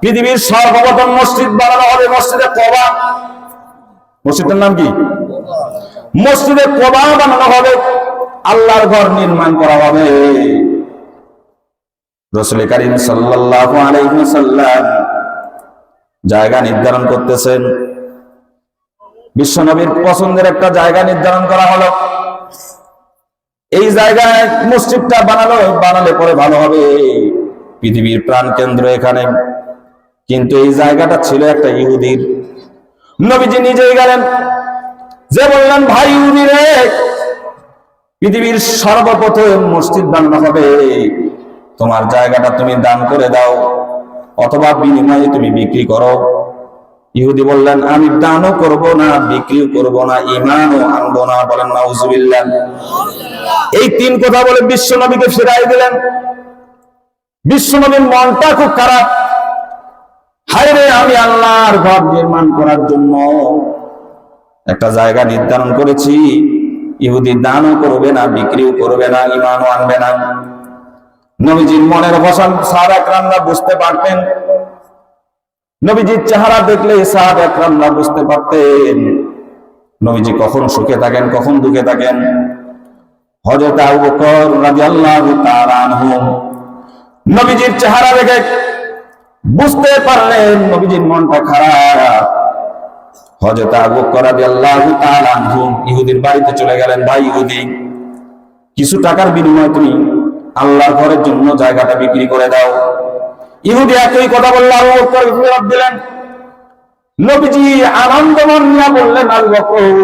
পৃথিবীর সর্বপ্রথম মসজিদ বানানো হবে মসজিদে কবা। মসজিদের নাম কি? মসজিদে কবা বানানো হবে। আল্লাহর ঘর নির্মাণ করা হবে। জায়গা নির্ধারণ করতেছেন। বিশ্বনবীর পছন্দের একটা জায়গা নির্ধারণ করা হলো। এই জায়গায় মসজিদটা বানালো, বানালে পরে ভালো হবে। পৃথিবীর প্রাণ কেন্দ্র এখানে। কিন্তু এই জায়গাটা ছিল একটা ইহুদির। নবীজি নিজেই গেলেন। যে বললেন, ভাই ইহুদি রে, পৃথিবীর সর্বপ্রথম মসজিদ বানানো হবে। তোমার জায়গাটা তুমি দান করে দাও অথবা বিনিময়ে তুমি বিক্রি করো। ইহুদি বললেন, আমি দানও করব না, বিক্রিও করব না ইমানও আনব না। বলেন না নাউজুবিল্লাহ। এই তিন কথা বলে বিশ্ব নবীকে ফিরাই দিলেন। বিশ্ব নবীর মনটা খুব খারাপ। হায় রে আমি আল্লাহর ঘর নির্মাণ করার জন্য। একটা জায়গা নির্ধারণ করেছি। ইহুদি দানও করবে না, বিক্রিও করবে না, ইমানও আনবে না। নবীজির মনের ভাষা সাহাব একরামরা বুঝতে পারতেন। নবীজির চেহারা দেখলে সাহাব একরামরা বুঝতে পারতেন। নবীজি কখন সুখে থাকেন, কখন দুঃখে থাকেন। হযরত আবু বকর রাদিয়াল্লাহু তাআলা আনহু নবীজির চেহারা দেখে বুঝতে পারলেন নবীজির মনটা খারাপ। হযরত আবু তাআলা আনহু ইহুদির বাড়িতে চলে গেলেন। ভাই ইহুদি, কিছু টাকার বিনিময়ে তুমি আল্লাহর ঘরের জন্য জায়গাটা বিক্রি করে দাও। ইহুদি একই কথা বললে, আবু বকর ফেরত দিলেন নবীজি আনন্দ মন নিয়ে বললেন, আবু বকর,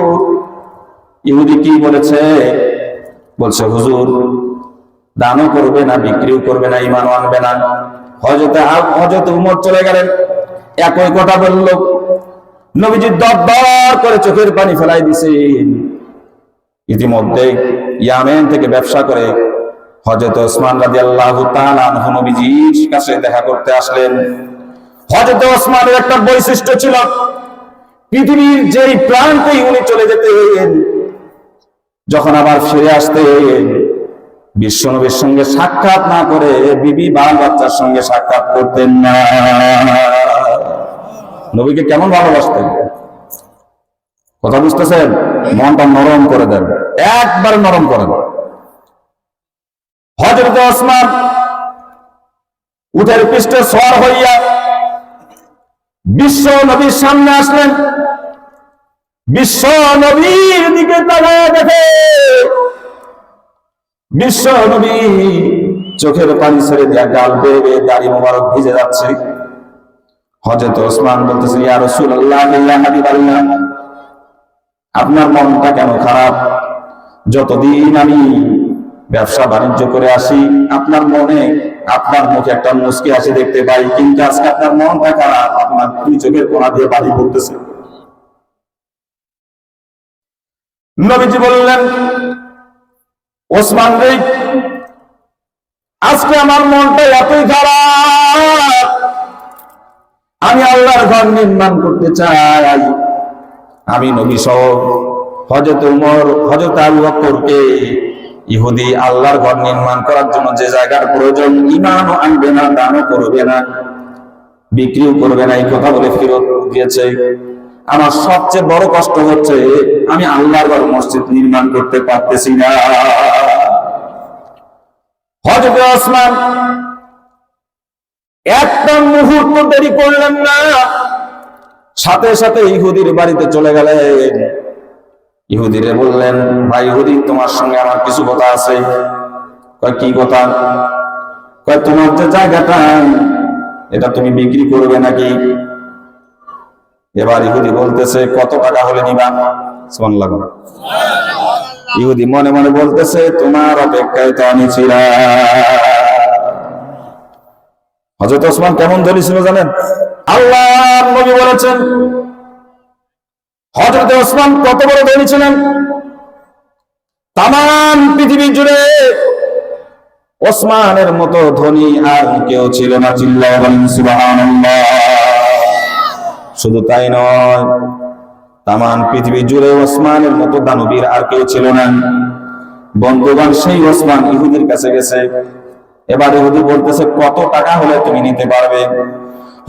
ইহুদি কি বলেছে? বলছে, হুজুর, দানও করবে না, বিক্রিও করবে না ইমানও আনবে না। হজরতে হজরত উমর চলে গেলেন। একই কথা বলল, নবীজি দর করে চোখের পানি ফেলাই দিছেন। ইতিমধ্যে ইয়ামেন থেকে ব্যবসা করে হজরত ওসমান রাজি আল্লাহ নবীজির কাছে দেখা করতে আসলেন। হজরত ওসমানের একটা বৈশিষ্ট্য ছিল, পৃথিবীর যেই প্রান্তেই উনি চলে যেতেন, যখন আবার ফিরে আসতেন বিশ্বনবীর সঙ্গে সাক্ষাৎ না করে বিবি বাল বাচ্চার সঙ্গে সাক্ষাৎ করতেন না। নবীকে কেমন ভালোবাসতেন? কথা বুঝতেছেন? মনটা নরম করে দেন। একবার নরম করে দেন। হজরত ওসমান উঠের পৃষ্ঠে সর হইয়া বিশ্ব নবীর সামনে আসলেন। বিশ্ব নবীর দিকে তাকায় দেখে বিশ্ব নবী, চোখের পানি ছেড়ে দেয়া, গাল বেয়ে বেয়ে দাড়ি মোবারক ভিজে যাচ্ছে। হজরত ওসমান বলতেছে, ইয়া রাসূলুল্লাহ ইয়া হাবিবাল্লাহ আপনার মনটা কেন খারাপ? যতদিন আমি ব্যবসা বাণিজ্য করে আসি, আপনার মনে, আপনার মুখে একটা মুসকি হাসি দেখতে পাই, কিন্তু আজকে আপনার মনটা খারাপ, আপনার দুই চোখের কোনা দিয়ে বাড়ি পড়তেছে নবীজি বললেন ওসমান রে, আজকে আমার মনটা এতই খারাপ। আমি আল্লাহর ঘর নির্মাণ করতে চাই। আমি নবী সহ হজরত উমর হজরত আবু বকরকে ইহুদি আল্লাহর ঘর নির্মাণ করার জন্য যে জায়গার প্রয়োজন, ইমানও আনবে না, দানও করবে না, বিক্রিও করবে না, এই কথা বলে ফেরত দিয়েছে। আমার সবচেয়ে বড় কষ্ট হচ্ছে, আমি আল্লাহর ঘর মসজিদ নির্মাণ করতে পারতেছি না। হজরত ওসমান, একটা মুহূর্ত দেরি করলেন না। সাথে সাথে ইহুদির বাড়িতে চলে গেলেন। ইহুদিরে বললেন, ভাই ইহুদি, তোমার সঙ্গে আমার কিছু কথা আছে। কি কথা? তোমার যে জায়গাটা, এটা তুমি বিক্রি করবে নাকি? এবার ইহুদি বলতেছে, কত টাকা হলে নিবা? সমান ইহুদি মনে মনে বলতেছে, তোমার অপেক্ষায় তো আমি ছিলাম। হজরত ওসমান কেমন ধনী ছিল জানেন? আল্লাহ নবী বলেছেন হজরত ওসমান কত বড় ধনী ছিলেন? তাম পৃথিবী জুড়ে ওসমানের মতো ধনী আর কেউ ছিল না চিল্লাহ শুধু তাই নয় তামান পৃথিবী জুড়ে ওসমানের মতো দানবীর আর কেউ ছিল না। বন্ধুগণ, সেই ওসমান ইহুদির কাছে গেছে। এবার ইহুদি বলতেছে, কত টাকা হলে তুমি নিতে পারবে?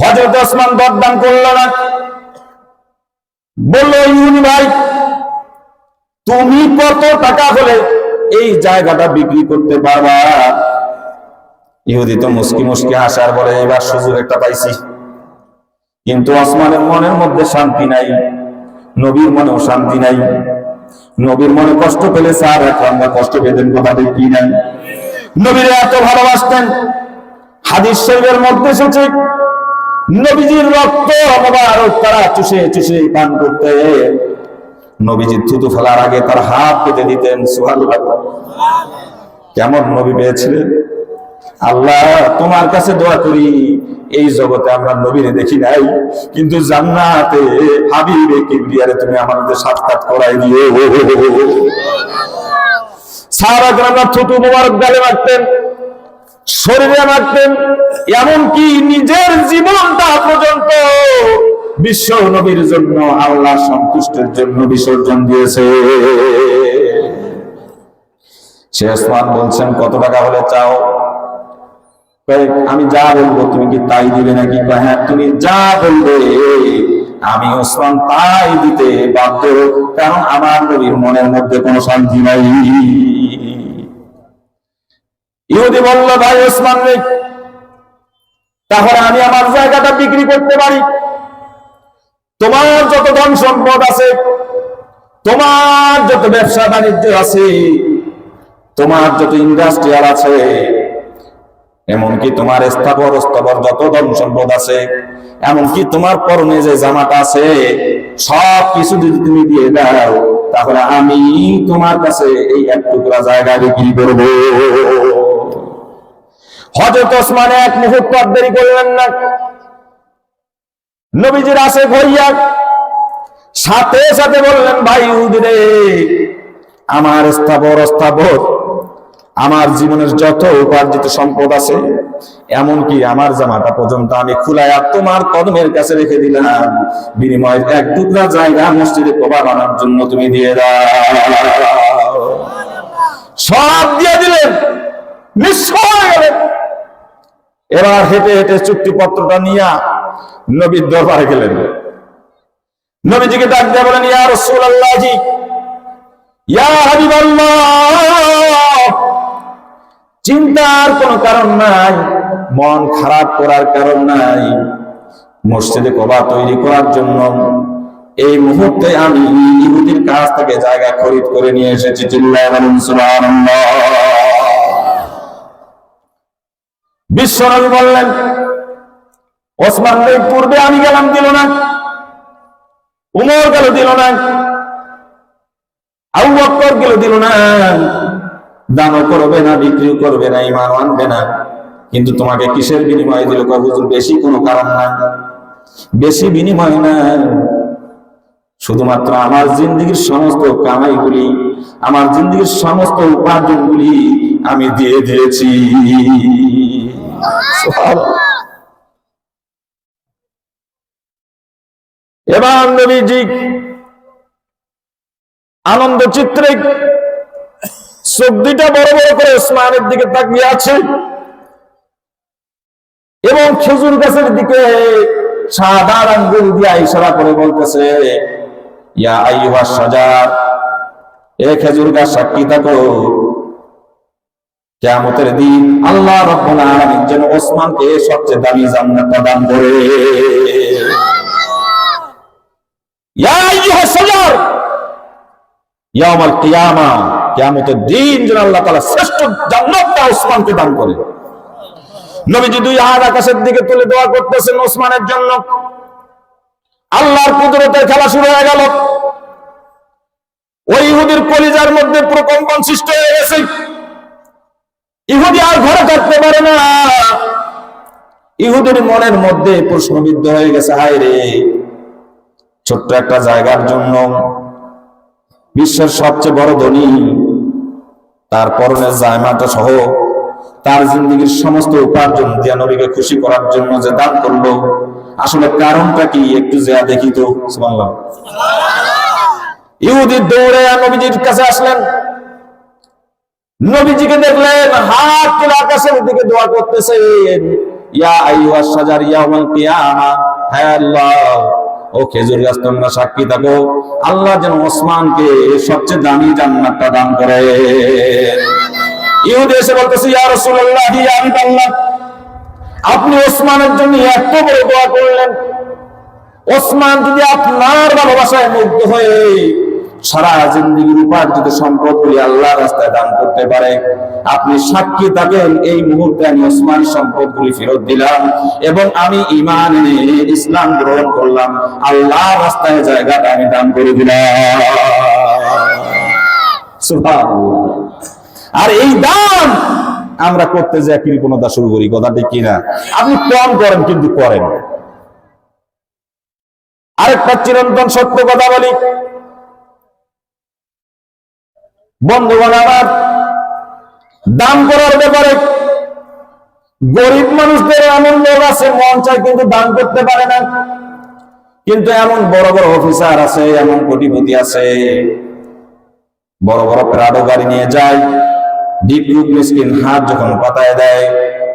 হজরত ওসমান দরদাম করল না। বলল, ইহুদি ভাই, তুমি কত টাকা হলে এই জায়গাটা বিক্রি করতে পারবা? ইহুদি তো মুসকি মুসকি হাসার বলে, এবার সুযোগ একটা পাইছি। কিন্তু ওসমানের মনের মধ্যে শান্তি নাই। নবীর মনে অশান্তি নাই। নবীর মনে কষ্ট পেলে স্যার আমরা কষ্ট পেতেন কথা দেখি নাই। নবীর এত ভালোবাসতেন। হাদিস শরীফের মধ্যে এসেছে, নবীজির রক্ত মোবারক তারা চুষে চুষে পান করতে। নবীজি থুতু ফেলার আগে তার হাত পেতে দিতেন, সুবহানাল্লাহ। কেমন নবী পেয়েছিলেন? আল্লাহ, তোমার কাছে দোয়া করি এই জগতে আমরা নবীরে দেখি নাই, কিন্তু জান্নাতে হাবিবে কিবরিয়ারে তুমি আমাদের সাক্ষাৎ করাই দিও। সারা গ্রামরা থুতু মোবারক গালে মারতেন, শরীরে মারতেন, এমনকি নিজের জীবনটা পর্যন্ত বিশ্ব নবীর জন্য, আল্লাহ সন্তুষ্টের জন্য বিসর্জন দিয়েছে। ওসমান বলছেন, কত টাকা হলে চাও? আমি যা বলব তুমি কি তাই দিবে নাকি? হ্যাঁ তুমি যা বলবে, আমি ওসমান তাই দিতে বাধ্য। কারণ আমার নবীর মনের মধ্যে কোনো শান্তি নাই। ইহুদি বলল, ভাই ওসমান রে, তাহলে আমি আমার জায়গাটা বিক্রি করতে পারি। তোমার যত ধন সম্পদ আছে, তোমার যত ব্যবসা বাণিজ্য আছে, তোমার যত ইন্ডাস্ট্রিয়াল আছে এমনকি তোমার স্থাবর স্থাবর যত ধন সম্পদ আছে, এমনকি তোমার পরনে যে জামাটা আছে, সব কিছু যদি তুমি দিয়ে দাও, তাহলে আমি তোমার কাছে এই এক টুকরা জায়গা বিক্রি করব। হজরত ওসমান এক মুহূর্ত দেরি করলেন না। নবীজির আসে ভইয়া সাথে সাথে বললেন, ভাই ইহুদি রে আমার স্থাবর স্থাবর আমার জীবনের যত উপার্জিত সম্পদ আছে, এমনকি আমার জামাটা পর্যন্ত আমি খুলাইয়া তোমার কদমের কাছে রেখে দিলাম। বিনিময়ে এক টুকরা জায়গা মসজিদে কবা বানার জন্য তুমি দিয়ে সব দিয়ে দিলেন। এবার হেঁটে হেঁটে চুক্তিপত্রটা নিয়ে নবীর দরবারে গেলেন। নবীজিকে ডাক দিয়ে বলেন, ইয়া রাসূলুল্লাহ জি ইয়া হাবিবাল্লাহ চিন্তার কোনো কারণ নাই, মন খারাপ করার কারণ নাই। মসজিদে কবা তৈরি করার জন্য এই মুহূর্তে আমি ইহুদির কাছ থেকে জায়গা খরিদ করে নিয়ে এসেছি চিল্লায় বিশ্বনবী বললেন, ওসমান পূর্বে আমি গেলাম, দিল না। উমর গেল, দিল না। আবু বক্কর গেল, দিল না। দানও করবে না, বিক্রিও করবে না ইমান আনবে না। কিন্তু তোমাকে কিসের বিনিময়ে দিল? হুজুর, বেশি কোনো কারণ না বেশি বিনিময় না শুধুমাত্র আমার জিন্দগির সমস্ত কামাইগুলি, আমার জিন্দগির সমস্ত উপার্জনগুলি আমি দিয়ে দিয়েছি। এবার নবীজি আনন্দ চিত্রে চোখ দুইটা বড় বড় করে ওসমানের দিকে তাকিয়ে আছে। এবং খেজুর গাছের দিকে সাদা আঙ্গুল দিয়ে ইশারা করে বলতেছে, ইয়া আইয়ুহা সাজার এ খেজুর গাছ সাক্ষী থাকো। দিন আল্লাহ রব্বুল যেন ওসমানকে সবচেয়ে দামি জান্নাত প্রদান করে। ইয়া আইয়ুহা সাজার কিয়ামা। কিয়ামতের দিন যেন আল্লাহ তাআলা শ্রেষ্ঠ জান্নাতটা ওসমানকে দান করে। নবীজি দুই হাত আকাশের দিকে তুলে দোয়া করতেছেন ওসমানের জন্য। আল্লাহর কুদরতের খেলা শুরু হয়ে গেল। ওই ইহুদির কলিজার মধ্যে প্রকম্পন সৃষ্টি হয়ে গেছে। ইহুদি আর ঘরে থাকতে পারে না। ইহুদির মনের মধ্যে প্রশ্নবিদ্ধ হয়ে গেছে, হায় রে। ছোট্ট একটা জায়গার জন্য বিশ্বের সবচেয়ে বড় ধনী তার পরনের জায়মাটা সহ তার জিন্দগির সমস্ত উপার্জন দিয়া নবীকে খুশি করার জন্য যে দান করল, আসলে কারণটা কি একটু যা দেখি তো ইহুদি দৌড়ে নবীজির কাছে আসলেন। নবীজিকে দেখলেন, হাত তুলে আকাশের দিকে দোয়া করতেছে ইয়া আইয়ুহাস শাজার ইয়াউমাল কিয়ামা, হে আল্লাহ। ও খেজুর গাছ তোমরা সাক্ষী থাকো। আল্লাহ যেন ওসমানকে সবচেয়ে দামি জান্নাতটা দান করে। ইহুদি এসে বলতেছে, ইয়া রাসূলুল্লাহ ইয়া আল্লাহ। আপনি ওসমানের জন্য এত বড় দোয়া করলেন। ওসমান যদি আপনার ভালোবাসায় মুগ্ধ হয়ে সারা জিন্দগির উপার্জিত সম্পদগুলি আল্লাহ রাস্তায় দান করতে পারে। আপনি সাক্ষী থাকেন, এই মুহূর্তে আমি ওসমান সম্পদগুলি ফেরত দিলাম এবং আমি ইমান ইসলাম গ্রহণ করলাম। আল্লাহ রাস্তায় জায়গাটা আমি দান করে দিলাম। আর এই দান আমরা করতে যে কৃপণতা শুরু করি কথা ঠিক কিনা আপনি কম করেন কিন্তু করেন। আরেকটা চিরন্তন সত্য কথা বলি। বন্ধুগণ আমার দান করার ব্যাপারে গরিব মানুষদের এমন লোক আছে, মন চায় কিন্তু দান করতে পারে না। কিন্তু এমন বড় বড় অফিসার আছে, এমন কোটিপতি আছে। বড় বড় প্রাডো গাড়ি নিয়ে যায় ভিক্ষুক মিসকিন হাত যখন পাতায় দেয়,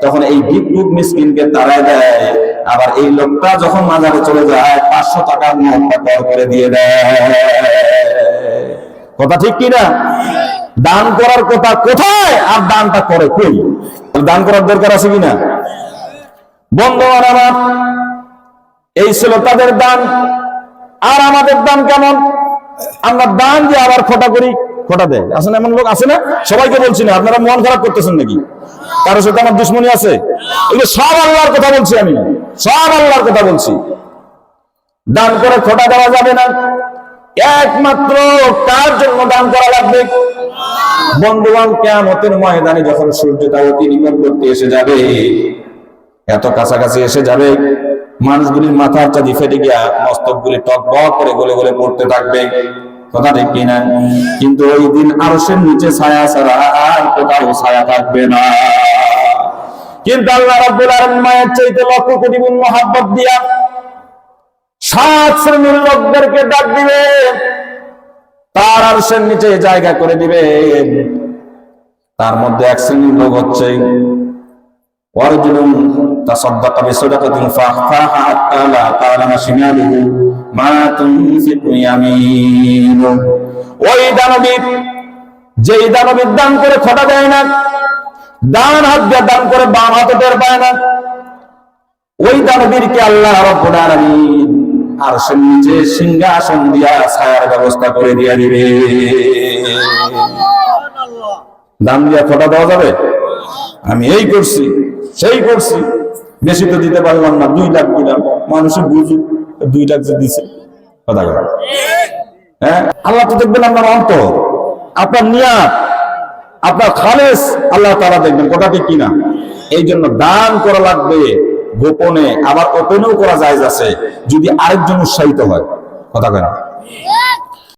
তখন এই ভিক্ষুক মিসকিনকে তাড়ায় দেয়। আবার এই লোকটা যখন মাজারে চলে যায়, পাঁচশো টাকার নোটটা কর করে দিয়ে দেয়। কথা ঠিক কিনা? দান করার কথা কোথায়? আর দানটা করে কই? দান করার দরকার আছে কিনা? বন্ধুগণ আমার, এই ছিল তাদের দান। আর আমাদের দান কেমন? আমরা দান দিয়ে আবার খোটা করি, খোটা দেয়। আসলে এমন লোক? আছে না? সবাইকে বলছি না। আপনারা মন খারাপ করতেছেন নাকি? কারোর সাথে আমার দুশ্মনী আছে? এগুলো সব আল্লাহর কথা বলছি আমি। সব আল্লাহর কথা বলছি। দান করে খোটা দেওয়া যাবে না। একমাত্র কার জন্য দান করা লাগবে? বন্ধুবান কেমতের ময়দানে যখন সূর্যটা অতি নিকটবর্তী এসে যাবে, এত কাছাকাছি এসে যাবে, মানুষগুলির মাথার চাঁদি ফেটে গিয়া মস্তকগুলি টক বক করে গলে গলে পড়তে থাকবে। কথা ঠিক কিনা? কিন্তু ওই দিন আরশের নিচে ছায়া ছাড়া আর কোথাও ছায়া থাকবে না। কিন্তু আল্লাহ রাব্বুল আলামিন মায়ের চাইতে লক্ষ কোটি গুণ মহাব্বত দিয়া সাত শ্রেণির লোকদেরকে ডাক দিবে। তার আর সে নিচে জায়গা করে দিবে। তার মধ্যে এক শ্রেণির লোক হচ্ছে ওই দানবীর দান করে খটা না হাত করে বাম হাতে পায় না, ওই দানবীরকে আল্লাহ আর সে নিচে সিংহাসন দিয়া ছায়ার ব্যবস্থা করে দিয়ে দিবে। দাম দিয়া খোটা দেওয়া যাবে? আমি এই করছি, সেই করছি। বেশি তো দিতে পারলাম না, দুই লাখ দিলাম মানুষের বুঝুক, দুই লাখ যে দিছে, কথা হ্যাঁ? আল্লাহ তো দেখবেন আপনার অন্তর, আপনার নিয়াত, আপনার খালেস, আল্লাহ তারা দেখবেন কথা ঠিক কিনা এই জন্য দান করা লাগবে। গোপনে আবার ওপেনেও করা যায় আছে যদি আরেকজন উৎসাহিত হয়। কথা কেন